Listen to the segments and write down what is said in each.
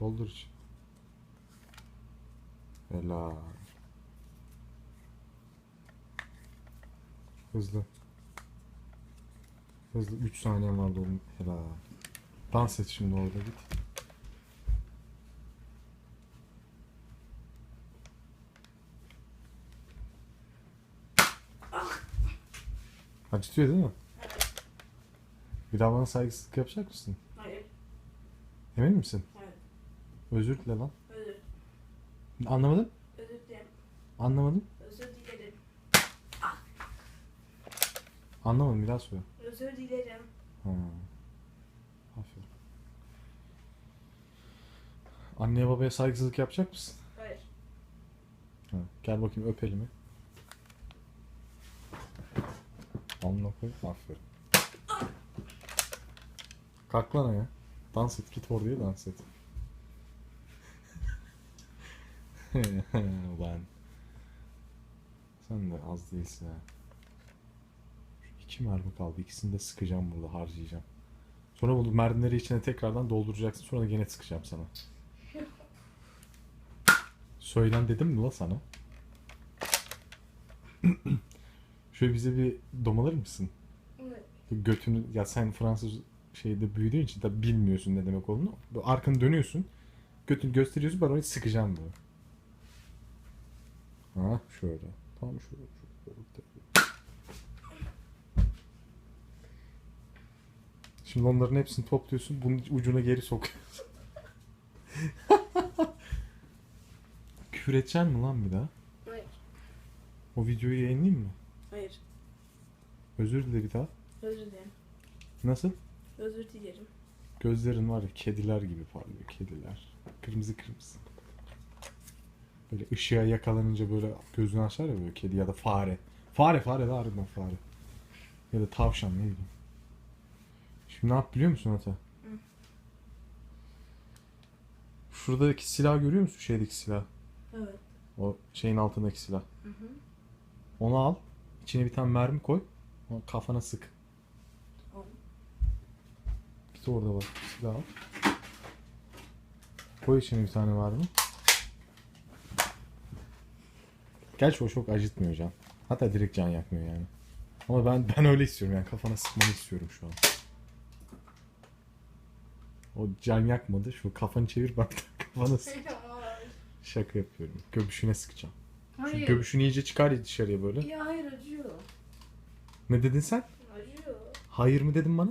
Doldur iç. Helal. Hızlı. Hızlı 3 saniyen vardı oğlum. Helal. Dans et şimdi orada git. Acıtıyor değil mi? Bir daha bana saygısızlık yapacak mısın? Hayır. Emin misin? Hayır. Özür dile lan. Özür. Anlamadım. Özür dilerim. Anlamadım. Özür dilerim. Anlamadım bir daha söyle. Özür dilerim. Ha. Aferin. Anneye babaya saygısızlık yapacak mısın? Hayır. Ha. Gel bakayım öp elimi. Alnına koy. Aferin. Kalk lan ya. Dans et. Git oraya dans et. Ulan. Sen de az değilsin ha. Şu iki mermi kaldı. İkisini de sıkacağım burada. Harcayacağım. Sonra bu mermileri içine tekrardan dolduracaksın. Sonra da gene sıkacağım sana. Söylen dedim mi la sana? Şöyle bize bir domalır mısın? Evet. Götünü ya sen Fransız şeyde büyüdüğün için tabi bilmiyorsun ne demek olduğunu. Arkanı dönüyorsun. Götünü gösteriyorsun ben onu sıkacağım böyle. Ha şöyle. Tam şöyle. şöyle. Şimdi onların hepsini topluyorsun. Bunun ucuna geri sokuyorsun. Küfür edeceksin mi lan bir daha? Hayır. O videoyu yayınlayayım mı? Hayır. Özür dile bir daha. Özür dilerim. Nasıl? Özür dilerim. Gözlerin var ya kediler gibi parlıyor kediler. Kırmızı kırmızı. Böyle ışığa yakalanınca böyle gözünü açar ya böyle kedi ya da fare. Fare fare de harbiden fare. Ya da tavşan ne bileyim. Şimdi ne yap biliyor musun Ata? Şuradaki silah görüyor musun şeydeki silah? Evet. O şeyin altındaki silah. Hı hı. Onu al. içine bir tane mermi koy. Onu kafana sık. Tamam. Git orada bak. Silah al. Koy içine bir tane mermi. Gerçi o çok acıtmıyor can. Hatta direkt can yakmıyor yani. Ama ben ben öyle istiyorum yani kafana sıkmanı istiyorum şu an. O can yakmadı. Şu kafanı çevir bak kafana sık. Şaka yapıyorum. Göbüşüne sıkacağım. Şu Hayır. göbüşünü iyice çıkar dışarıya böyle. Ya hayır acıyor. Ne dedin sen? Acıyor. Hayır mı dedin bana?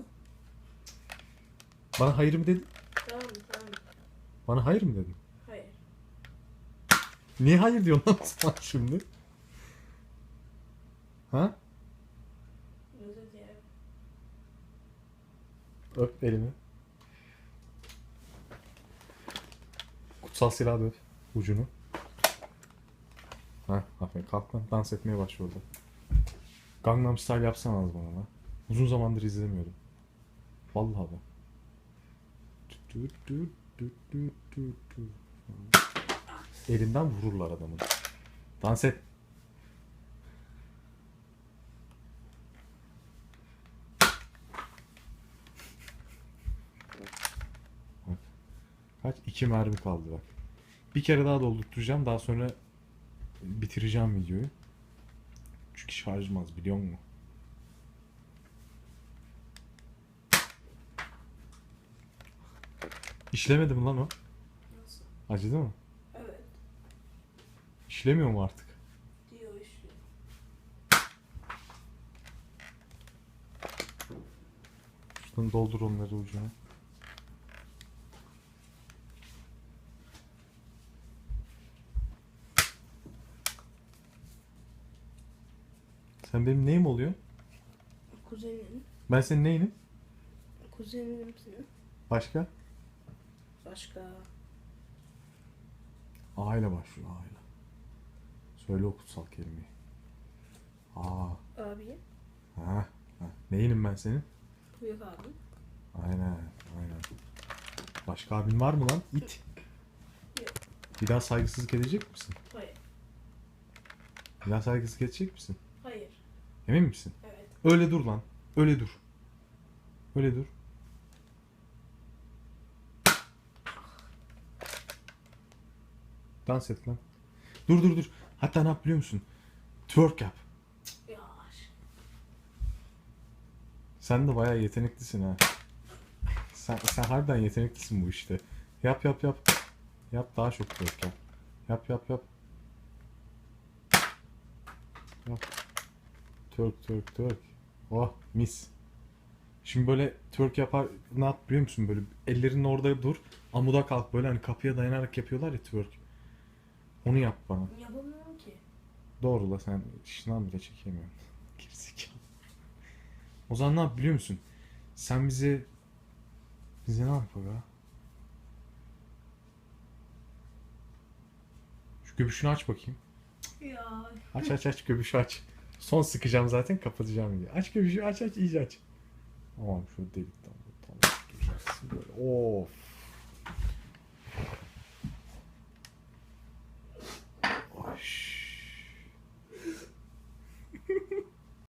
Bana hayır mı dedin? Tamam tamam. Bana hayır mı dedin? Niye hayır diyorsun lan sen şimdi? Ha? Özür dilerim. Öp elimi. Kutsal silahı da öp. Ucunu. Ha, aferin. Kalk. Dans etmeye orada. Gangnam Style yapsana az bana lan. Uzun zamandır izlemiyordum. Vallahi bak. Tü tü tü tü tü tü. Elinden vururlar adamı. Dans et. Kaç? İki mermi kaldı bak. Bir kere daha doldurtacağım. Daha sonra bitireceğim videoyu. Çünkü şarjım az biliyor musun? İşlemedi mi lan o? Acıdı mı? İşlemiyor mu artık? Diyor işte. Şuradan doldur onları ucuna. Sen benim neyim oluyor? Kuzenin. Ben senin neyinim? Kuzenim senin. Başka? Başka. Aile başlıyor aile. Söyle o kutsal kelimeyi. Aa, Abi. ha, ha. Neyinim ben senin? Büyük abim. Aynen, aynen. Başka abin var mı lan? İt. Yok. Bir daha saygısızlık edecek misin? Hayır. Bir daha saygısızlık edecek misin? Hayır. Emin misin? Evet. Öyle dur lan. Öyle dur. Öyle dur. Dans et lan. Dur dur dur. Hatta ne yap biliyor musun? Twerk yap. Yavaş. Sen de bayağı yeteneklisin ha. Sen, sen harbiden yeteneklisin bu işte. Yap yap yap. Yap daha çok twerk yap. Yap yap yap. Yap. Twerk twerk twerk. Oh mis. Şimdi böyle twerk yapar ne yap biliyor musun böyle ellerin orada dur amuda kalk böyle hani kapıya dayanarak yapıyorlar ya twerk. Onu yap bana. Yapamıyorum. Doğru la sen şınav bile çekemiyorsun. Gerizekalı. O zaman ne yap biliyor musun? Sen bize bize ne yap aga? Şu göbüşünü aç bakayım. Ya. Aç aç aç göbüşü aç. Son sıkacağım zaten kapatacağım diye. Aç göbüşü aç aç iyice aç. Tamam şu delikten böyle tam duracaksın böyle. Of.